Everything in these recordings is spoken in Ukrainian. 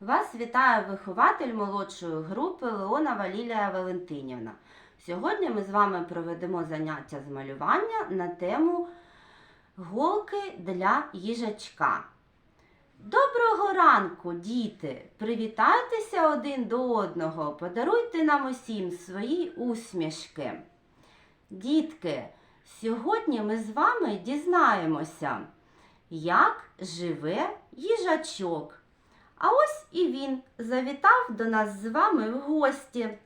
Вас вітає вихователь молодшої групи Леонова Лілія Валентинівна. Сьогодні ми з вами проведемо заняття з малювання на тему голки для їжачка. Доброго ранку, діти! Привітайтеся один до одного, подаруйте нам усім свої усмішки. Дітки, сьогодні ми з вами дізнаємося, як живе їжачок. А ось і він завітав до нас з вами в гості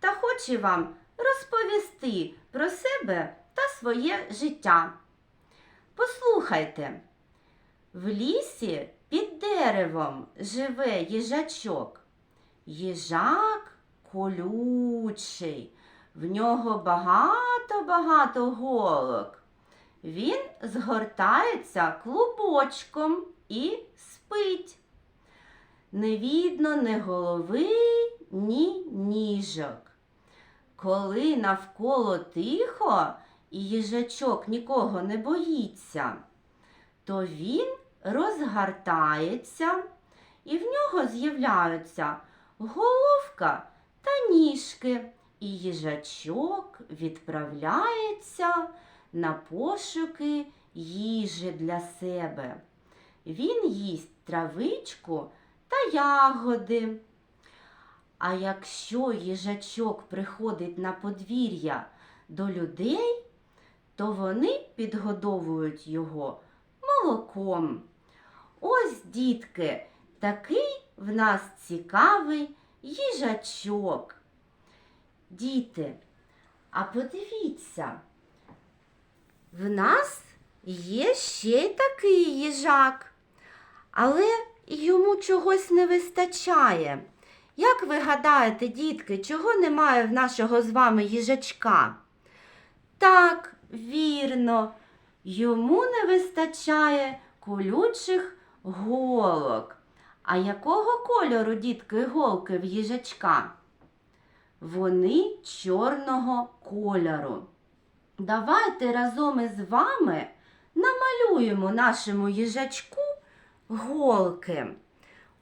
та хоче вам розповісти про себе та своє життя. Послухайте, в лісі під деревом живе їжачок. Їжак колючий, в нього багато-багато голок. Він згортається клубочком і спить. Не видно ні голови, ні ніжок. Коли навколо тихо і їжачок нікого не боїться, то він розгортається і в нього з'являються головка та ніжки, і їжачок відправляється на пошуки їжі для себе. Він їсть травичку та ягоди. А якщо їжачок приходить на подвір'я до людей, то вони підгодовують його молоком. Ось, дітки, такий в нас цікавий їжачок. Діти, а подивіться, в нас є ще й такий їжак, але йому чогось не вистачає. Як ви гадаєте, дітки, чого немає в нашого з вами їжачка? Так, вірно, йому не вистачає колючих голок. А якого кольору, дітки, голки в їжачка? Вони чорного кольору. Давайте разом із вами намалюємо нашому їжачку голки.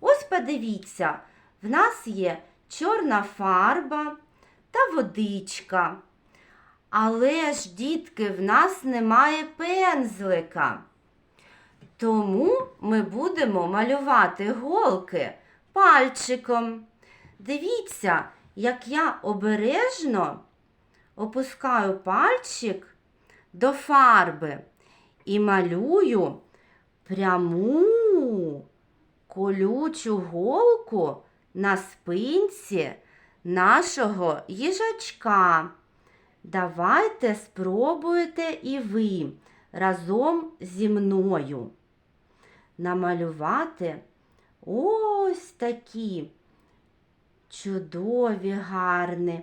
Ось подивіться, в нас є чорна фарба та водичка. Але ж, дітки, в нас немає пензлика. Тому ми будемо малювати голки пальчиком. Дивіться, як я обережно опускаю пальчик до фарби і малюю пряму колючу голку на спинці нашого їжачка. Давайте спробуйте і ви разом зі мною намалювати ось такі чудові гарні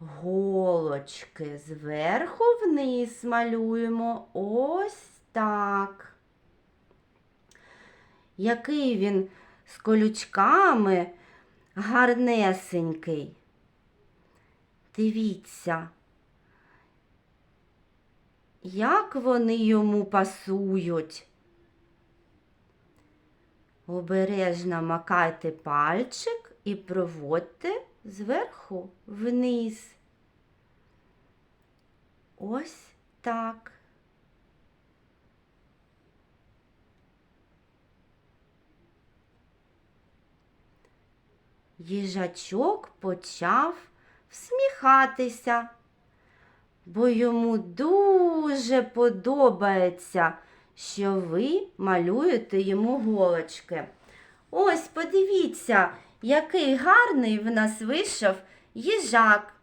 голочки. Зверху вниз малюємо ось так. Який він з колючками гарнесенький. Дивіться, як вони йому пасують. Обережно макайте пальчик і проводьте зверху вниз. Ось так. Їжачок почав всміхатися, бо йому дуже подобається, що ви малюєте йому голочки. Ось подивіться, який гарний в нас вийшов їжак.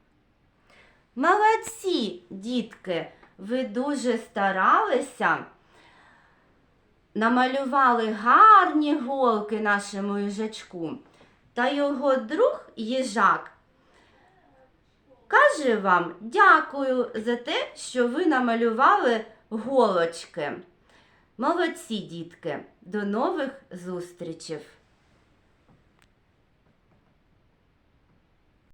Молодці, дітки, ви дуже старалися, намалювали гарні голки нашому їжачку. Та його друг їжак каже вам дякую за те, що ви намалювали голочки. Молодці, дітки, до нових зустрічей!